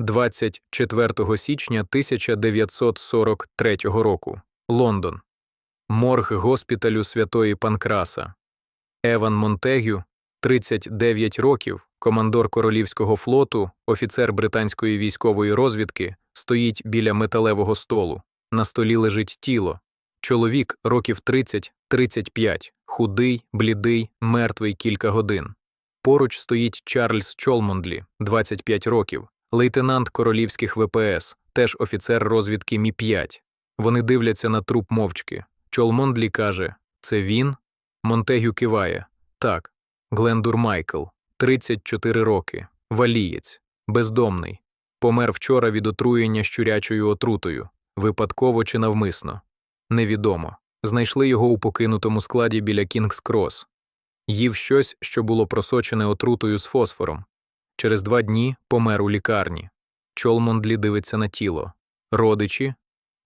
24 січня 1943 року. Лондон. Морг госпіталю Святої Панкраса. Еван Монтегю, 39 років, командор Королівського флоту, офіцер британської військової розвідки, стоїть біля металевого столу. На столі лежить тіло. Чоловік років 30-35, худий, блідий, мертвий кілька годин. Поруч стоїть Чарльз Чолмондлі, 25 років, лейтенант королівських ВПС, теж офіцер розвідки Мі-5. Вони дивляться на труп мовчки. Чолмондлі каже: Це він? Монтегю киває. Так. Глендур Майкл, 34 роки, валієць, бездомний. Помер вчора від отруєння щурячою отрутою, випадково чи навмисно. Невідомо. Знайшли його у покинутому складі біля Кінгс Крос. Їв щось, що було просочене отрутою з фосфором. Через два дні помер у лікарні. Чолмондлі дивиться на тіло. Родичі?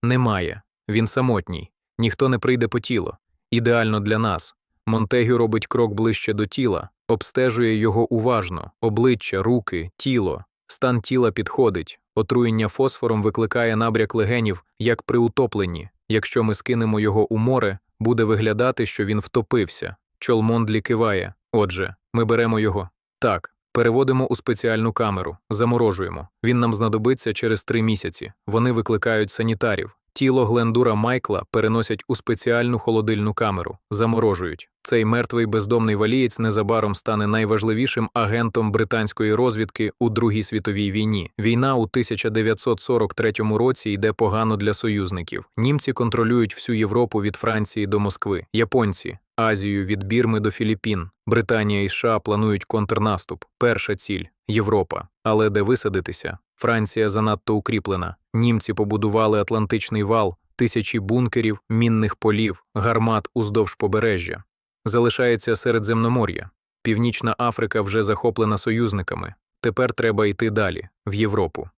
Немає. Він самотній. Ніхто не прийде по тіло. Ідеально для нас. Монтегю робить крок ближче до тіла, обстежує його уважно, обличчя, руки, тіло. Стан тіла підходить. Отруєння фосфором викликає набряк легенів, як при утопленні. Якщо ми скинемо його у море, буде виглядати, що він втопився. Чолмондлі киває. Отже, ми беремо його. Так, переводимо у спеціальну камеру, заморожуємо. Він нам знадобиться через три місяці. Вони викликають санітарів. Тіло Глендура Майкла переносять у спеціальну холодильну камеру, заморожують. Цей мертвий бездомний валієць незабаром стане найважливішим агентом британської розвідки у Другій світовій війні. Війна у 1943 році йде погано для союзників. Німці контролюють всю Європу від Франції до Москви, японці, Азію від Бірми до Філіппін. Британія і США планують контрнаступ. Перша ціль Європа. Але де висадитися? Франція занадто укріплена. Німці побудували Атлантичний вал, тисячі бункерів, мінних полів, гармат уздовж побережжя. Залишається Середземномор'я. Північна Африка вже захоплена союзниками. Тепер треба йти далі, в Європу.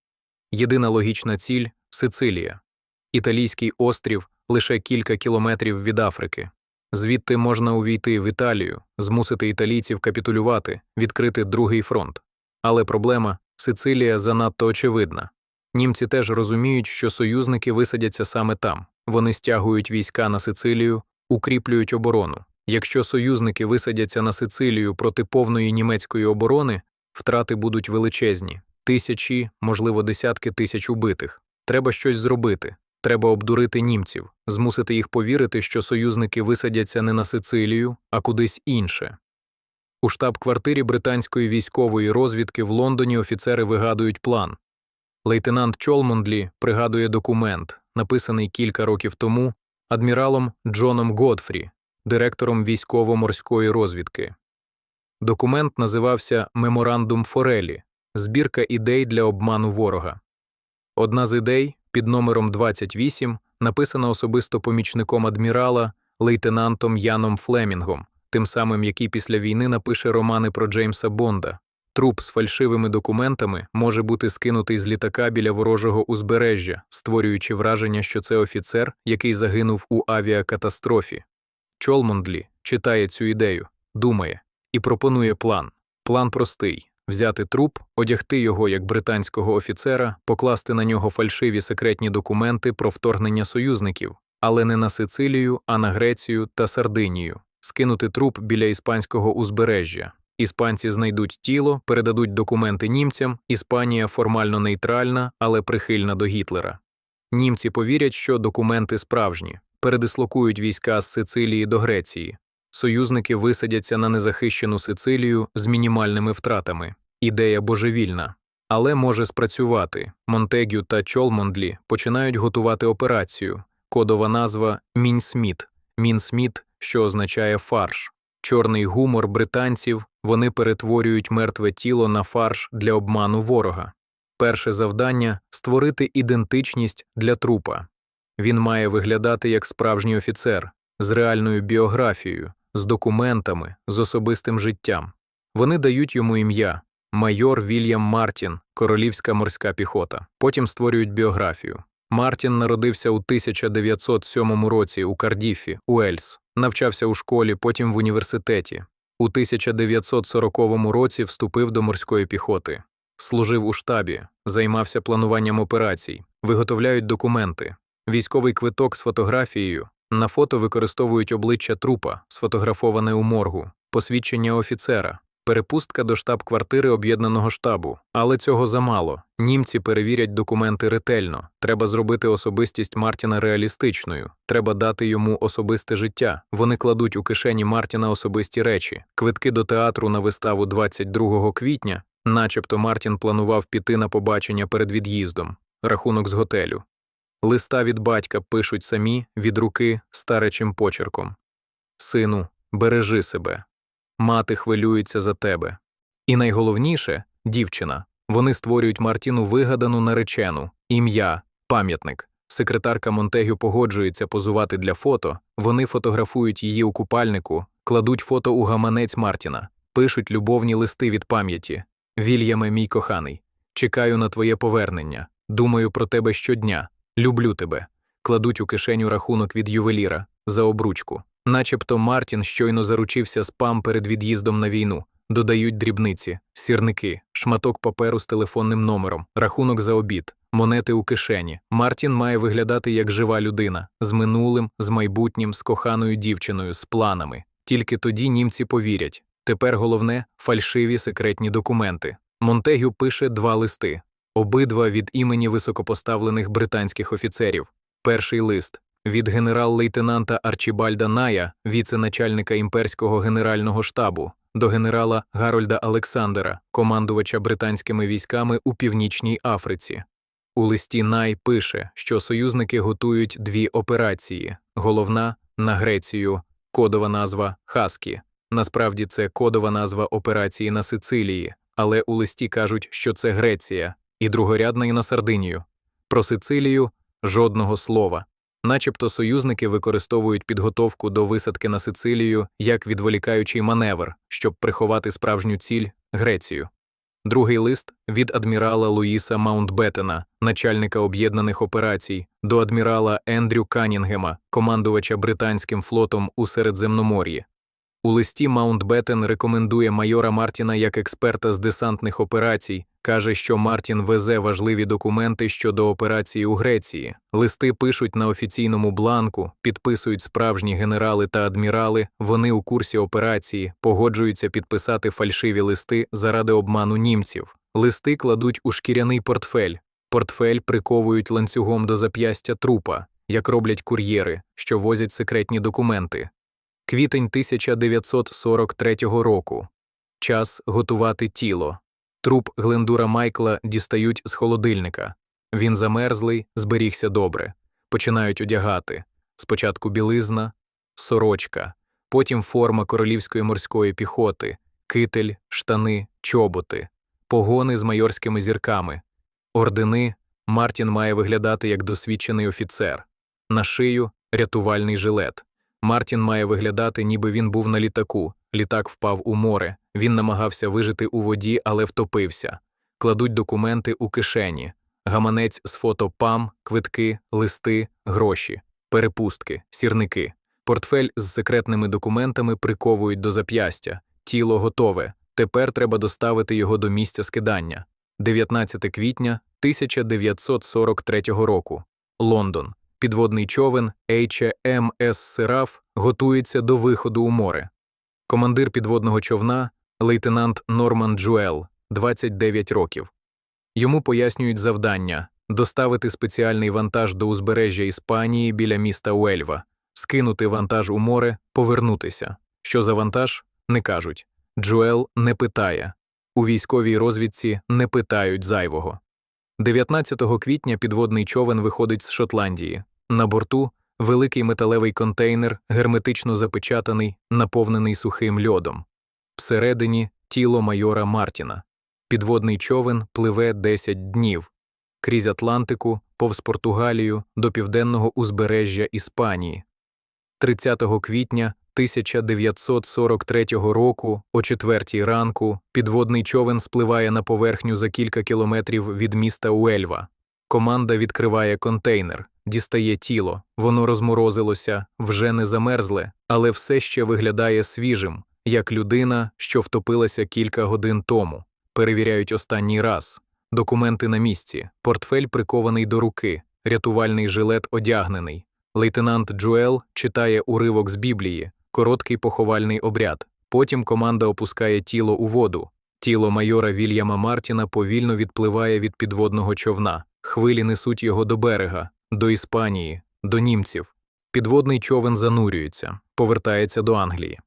Єдина логічна ціль Сицилія. Італійський острів лише кілька кілометрів від Африки. Звідти можна увійти в Італію, змусити італійців капітулювати, відкрити другий фронт. Але проблема Сицилія занадто очевидна. Німці теж розуміють, що союзники висадяться саме там. Вони стягують війська на Сицилію, укріплюють оборону. Якщо союзники висадяться на Сицилію проти повної німецької оборони, втрати будуть величезні тисячі, можливо, десятки тисяч убитих. Треба щось зробити. Треба обдурити німців, змусити їх повірити, що союзники висадяться не на Сицилію, а кудись інше. У штаб-квартирі британської військової розвідки в Лондоні офіцери вигадують план. Лейтенант Чолмондлі пригадує документ, написаний кілька років тому адміралом Джоном Годфрі, директором військово-морської розвідки. Документ називався Меморандум Форелі збірка ідей для обману ворога. Одна з ідей під номером 28 написана особисто помічником адмірала, лейтенантом Яном Флемінгом, тим самим, який після війни напише романи про Джеймса Бонда. Труп з фальшивими документами може бути скинутий з літака біля ворожого узбережжя, створюючи враження, що це офіцер, який загинув у авіакатастрофі. Чолмондлі читає цю ідею, думає і пропонує план. План простий взяти труп, одягти його як британського офіцера, покласти на нього фальшиві секретні документи про вторгнення союзників, але не на Сицилію, а на Грецію та Сардинію, скинути труп біля іспанського узбережжя. Іспанці знайдуть тіло, передадуть документи німцям. Іспанія формально нейтральна, але прихильна до Гітлера. Німці повірять, що документи справжні, передислокують війська з Сицилії до Греції. Союзники висадяться на незахищену Сицилію з мінімальними втратами. Ідея божевільна. Але може спрацювати. Монтегю та Чолмондлі починають готувати операцію. Кодова назва Мінсміт. Мінсміт, що означає фарш. Чорний гумор британців вони перетворюють мертве тіло на фарш для обману ворога. Перше завдання створити ідентичність для трупа. Він має виглядати як справжній офіцер з реальною біографією, з документами, з особистим життям. Вони дають йому ім'я майор Вільям Мартін, королівська морська піхота. Потім створюють біографію. Мартін народився у 1907 році у Кардіфі, Уельс, навчався у школі, потім в університеті. У 1940 році вступив до морської піхоти. служив у штабі, займався плануванням операцій, виготовляють документи, військовий квиток з фотографією. На фото використовують обличчя трупа, сфотографоване у моргу, посвідчення офіцера, перепустка до штаб-квартири об'єднаного штабу. Але цього замало. Німці перевірять документи ретельно. Треба зробити особистість Мартіна реалістичною. Треба дати йому особисте життя. Вони кладуть у кишені Мартіна особисті речі, квитки до театру на виставу 22 квітня, начебто Мартін планував піти на побачення перед від'їздом, рахунок з готелю. Листа від батька пишуть самі від руки старечим почерком. Сину, бережи себе. Мати хвилюється за тебе. І найголовніше дівчина. Вони створюють Мартіну вигадану наречену, ім'я, пам'ятник. Секретарка Монтегю погоджується позувати для фото, вони фотографують її у купальнику, кладуть фото у гаманець Мартіна, пишуть любовні листи від пам'яті. Вільяме, мій коханий, чекаю на твоє повернення. Думаю про тебе щодня. Люблю тебе. Кладуть у кишеню рахунок від ювеліра за обручку. Начебто Мартін щойно заручився спам перед від'їздом на війну. Додають дрібниці, сірники, шматок паперу з телефонним номером, рахунок за обід, монети у кишені. Мартін має виглядати як жива людина з минулим, з майбутнім, з коханою дівчиною, з планами. Тільки тоді німці повірять. Тепер головне фальшиві секретні документи. Монтегю пише два листи, обидва від імені високопоставлених британських офіцерів. Перший лист від генерал-лейтенанта Арчібальда Ная, віце-начальника імперського генерального штабу, до генерала Гарольда Олександера, командувача британськими військами у Північній Африці. У листі Най пише, що союзники готують дві операції: головна на Грецію, кодова назва Хаскі. Насправді це кодова назва операції на Сицилії, але у листі кажуть, що це Греція, і другорядна і на Сардинію. Про Сицилію жодного слова. Начебто союзники використовують підготовку до висадки на Сицилію як відволікаючий маневр, щоб приховати справжню ціль Грецію. Другий лист від адмірала Луїса Маунтбеттена, начальника об'єднаних операцій, до адмірала Ендрю Канінгема, командувача британським флотом у Середземномор'ї. У листі Маунтбеттен рекомендує майора Мартіна як експерта з десантних операцій, каже, що Мартін везе важливі документи щодо операції у Греції. Листи пишуть на офіційному бланку, підписують справжні генерали та адмірали. Вони у курсі операції погоджуються підписати фальшиві листи заради обману німців. Листи кладуть у шкіряний портфель. Портфель приковують ланцюгом до зап'ястя трупа, як роблять кур'єри, що возять секретні документи. Квітень 1943 року. Час готувати тіло. Труп Глендура Майкла дістають з холодильника. Він замерзлий, зберігся добре. Починають одягати. Спочатку білизна, сорочка, потім форма королівської морської піхоти, китель, штани, чоботи, погони з майорськими зірками. Ордени Мартін має виглядати як досвідчений офіцер, на шию рятувальний жилет. Мартін має виглядати, ніби він був на літаку. Літак впав у море. Він намагався вижити у воді, але втопився. Кладуть документи у кишені, гаманець з фото пам, квитки, листи, гроші, перепустки, сірники. Портфель з секретними документами приковують до зап'ястя. Тіло готове. Тепер треба доставити його до місця скидання. 19 квітня 1943 року. Лондон. Підводний човен HMS Сераф готується до виходу у море. Командир підводного човна, лейтенант Норман Джуел, 29 років. Йому пояснюють завдання доставити спеціальний вантаж до узбережжя Іспанії біля міста Уельва, скинути вантаж у море, повернутися. Що за вантаж? Не кажуть. Джуел не питає. У військовій розвідці не питають зайвого. 19 квітня підводний човен виходить з Шотландії. На борту великий металевий контейнер, герметично запечатаний, наповнений сухим льодом. Всередині тіло майора Мартіна. Підводний човен пливе 10 днів крізь Атлантику, повз Португалію до південного узбережжя Іспанії. 30 квітня 1943 року, о четвертій ранку, підводний човен спливає на поверхню за кілька кілометрів від міста Уельва. Команда відкриває контейнер, дістає тіло, воно розморозилося, вже не замерзле, але все ще виглядає свіжим, як людина, що втопилася кілька годин тому. перевіряють останній раз. Документи на місці, портфель прикований до руки, рятувальний жилет одягнений. Лейтенант Джуел читає уривок з Біблії, короткий поховальний обряд. Потім команда опускає тіло у воду. Тіло майора Вільяма Мартіна повільно відпливає від підводного човна. Хвилі несуть його до берега, до Іспанії, до німців. Підводний човен занурюється, повертається до Англії.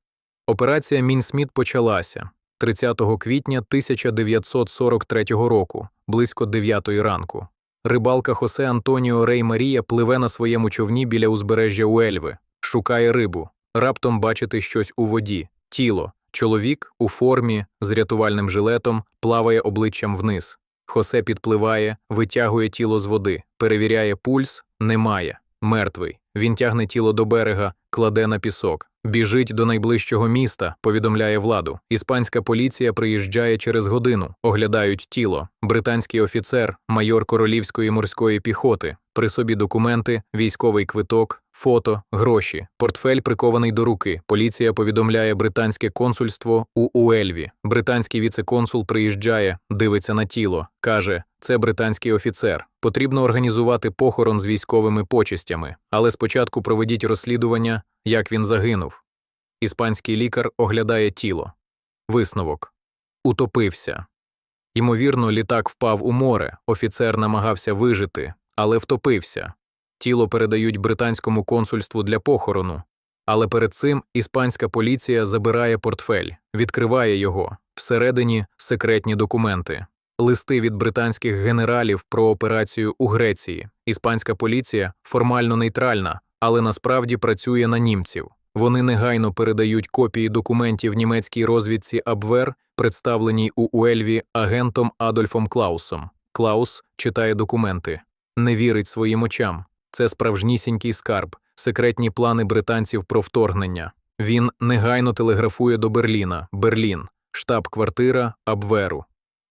Операція Мінсміт почалася 30 квітня 1943 року, близько 9 ранку. Рибалка Хосе Антоніо Рей Марія пливе на своєму човні біля узбережжя Уельви, шукає рибу, раптом бачити щось у воді, тіло. Чоловік у формі з рятувальним жилетом плаває обличчям вниз. Хосе підпливає, витягує тіло з води, перевіряє пульс, немає, мертвий. Він тягне тіло до берега, кладе на пісок. Біжить до найближчого міста, повідомляє владу. Іспанська поліція приїжджає через годину, оглядають тіло. Британський офіцер, майор королівської морської піхоти. При собі документи, військовий квиток, фото, гроші. Портфель прикований до руки. Поліція повідомляє британське консульство у Уельві. Британський віце-консул приїжджає, дивиться на тіло, каже: це британський офіцер. Потрібно організувати похорон з військовими почестями, але спочатку проведіть розслідування, як він загинув. Іспанський лікар оглядає тіло. Висновок утопився. Ймовірно, літак впав у море, офіцер намагався вижити, але втопився. Тіло передають британському консульству для похорону. Але перед цим іспанська поліція забирає портфель, відкриває його, всередині секретні документи, листи від британських генералів про операцію у Греції. Іспанська поліція формально нейтральна, але насправді працює на німців. Вони негайно передають копії документів німецькій розвідці Абвер, представленій у Уельві агентом Адольфом Клаусом. Клаус читає документи, не вірить своїм очам. Це справжнісінький скарб, секретні плани британців про вторгнення. Він негайно телеграфує до Берліна, Берлін, штаб-квартира Абверу.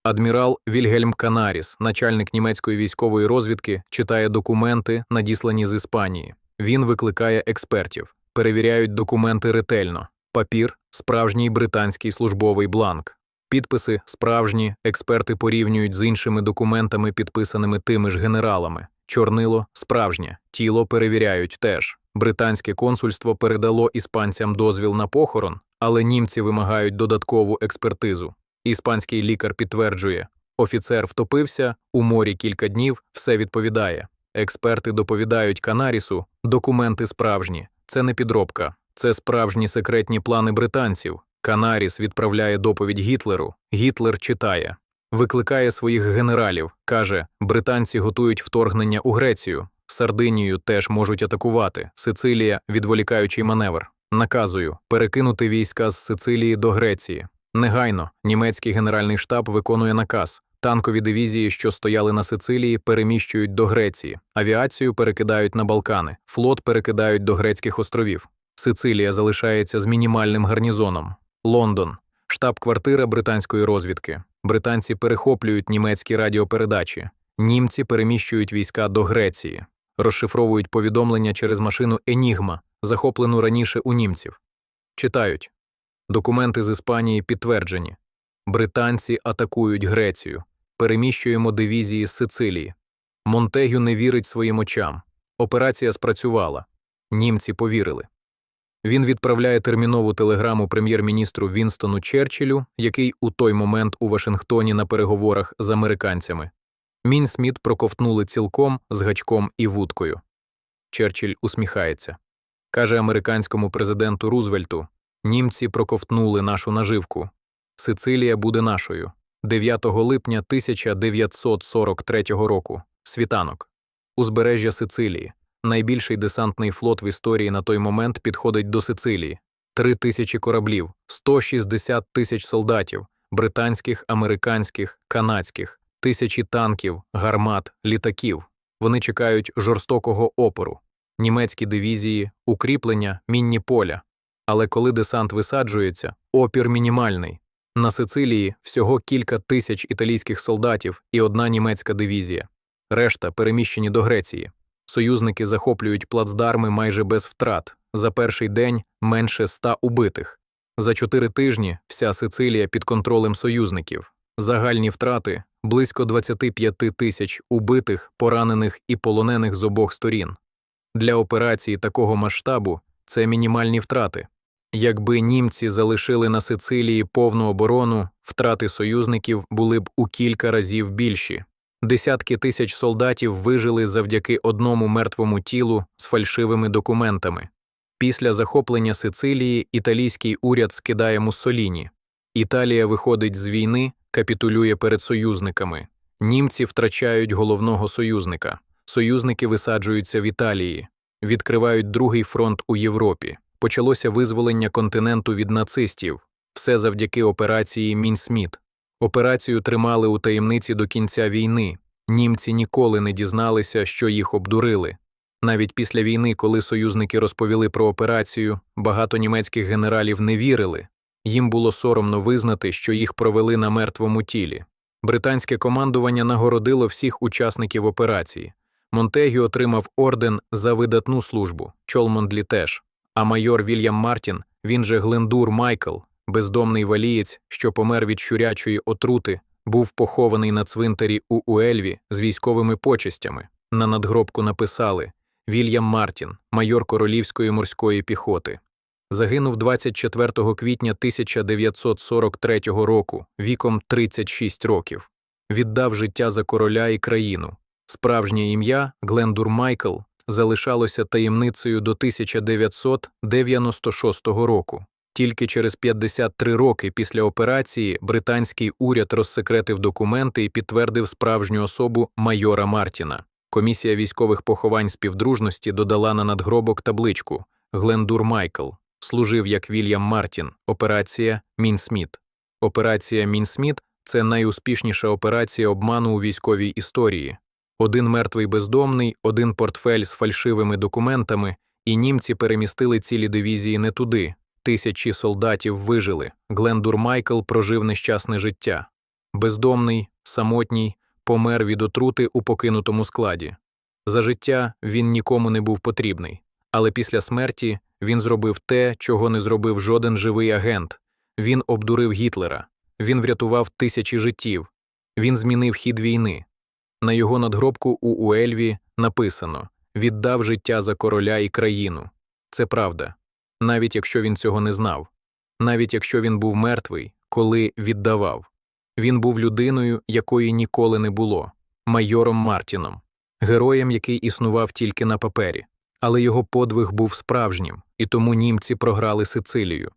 Адмірал Вільгельм Канаріс, начальник німецької військової розвідки, читає документи, надіслані з Іспанії. Він викликає експертів, перевіряють документи ретельно. Папір справжній британський службовий бланк. Підписи справжні, експерти порівнюють з іншими документами, підписаними тими ж генералами. Чорнило справжнє, тіло перевіряють теж. Британське консульство передало іспанцям дозвіл на похорон, але німці вимагають додаткову експертизу. Іспанський лікар підтверджує, офіцер втопився, у морі кілька днів все відповідає. Експерти доповідають Канарісу, документи справжні, це не підробка, це справжні секретні плани британців. Канаріс відправляє доповідь Гітлеру. Гітлер читає, викликає своїх генералів, каже: британці готують вторгнення у Грецію, Сардинію теж можуть атакувати. Сицилія відволікаючий маневр. Наказую перекинути війська з Сицилії до Греції. Негайно німецький генеральний штаб виконує наказ. Танкові дивізії, що стояли на Сицилії, переміщують до Греції, авіацію перекидають на Балкани, флот перекидають до грецьких островів. Сицилія залишається з мінімальним гарнізоном. Лондон, штаб-квартира британської розвідки. Британці перехоплюють німецькі радіопередачі. Німці переміщують війська до Греції, розшифровують повідомлення через машину Енігма, захоплену раніше у німців. Читають документи з Іспанії підтверджені. Британці атакують Грецію. Переміщуємо дивізії з Сицилії. Монтегю не вірить своїм очам. Операція спрацювала. Німці повірили. Він відправляє термінову телеграму прем'єр-міністру Вінстону Черчиллю, який у той момент у Вашингтоні на переговорах з американцями. Мінсміт проковтнули цілком з гачком і вудкою. Черчилль усміхається. Каже американському президенту Рузвельту: Німці проковтнули нашу наживку. Сицилія буде нашою. 9 липня 1943 року. Світанок. Узбережжя Сицилії. Найбільший десантний флот в історії на той момент підходить до Сицилії. Три тисячі кораблів, 160 тисяч солдатів, британських, американських, канадських, тисячі танків, гармат, літаків. Вони чекають жорстокого опору, німецькі дивізії, укріплення, мінні поля. Але коли десант висаджується, опір мінімальний. На Сицилії всього кілька тисяч італійських солдатів і одна німецька дивізія. Решта переміщені до Греції. Союзники захоплюють плацдарми майже без втрат. За перший день менше ста убитих. За чотири тижні вся Сицилія під контролем союзників. Загальні втрати близько 25 тисяч убитих, поранених і полонених з обох сторін. Для операції такого масштабу це мінімальні втрати. Якби німці залишили на Сицилії повну оборону, втрати союзників були б у кілька разів більші. Десятки тисяч солдатів вижили завдяки одному мертвому тілу з фальшивими документами. Після захоплення Сицилії італійський уряд скидає Муссоліні. Італія виходить з війни, капітулює перед союзниками. Німці втрачають головного союзника. Союзники висаджуються в Італії, відкривають другий фронт у Європі. Почалося визволення континенту від нацистів. Все завдяки операції Мінсміт. Операцію тримали у таємниці до кінця війни. Німці ніколи не дізналися, що їх обдурили. Навіть після війни, коли союзники розповіли про операцію, багато німецьких генералів не вірили. Їм було соромно визнати, що їх провели на мертвому тілі. Британське командування нагородило всіх учасників операції. Монтегі отримав орден за видатну службу, Чолмондлі теж. А майор Вільям Мартін, він же Глендур Майкл, бездомний валієць, що помер від щурячої отрути, був похований на цвинтарі у Уельві з військовими почестями. На надгробку написали Вільям Мартін, майор Королівської морської піхоти. Загинув 24 квітня 1943 року, віком 36 років. Віддав життя за короля і країну. Справжнє ім'я Глендур Майкл залишалося таємницею до 1996 року. Тільки через 53 роки після операції британський уряд розсекретив документи і підтвердив справжню особу майора Мартіна. Комісія військових поховань співдружності додала на надгробок табличку Глендур Майкл. Служив як Вільям Мартін. Операція Мінсміт. Операція Мінсміт це найуспішніша операція обману у військовій історії. Один мертвий бездомний, один портфель з фальшивими документами, і німці перемістили цілі дивізії не туди. Тисячі солдатів вижили. Глендур Майкл прожив нещасне життя. Бездомний, самотній, помер від отрути у покинутому складі. За життя він нікому не був потрібний, але після смерті він зробив те, чого не зробив жоден живий агент. Він обдурив Гітлера, він врятував тисячі життів, він змінив хід війни. На його надгробку у Уельві написано віддав життя за короля і країну. Це правда, навіть якщо він цього не знав, навіть якщо він був мертвий, коли віддавав. Він був людиною, якої ніколи не було, майором Мартіном, героєм, який існував тільки на папері. Але його подвиг був справжнім, і тому німці програли Сицилію.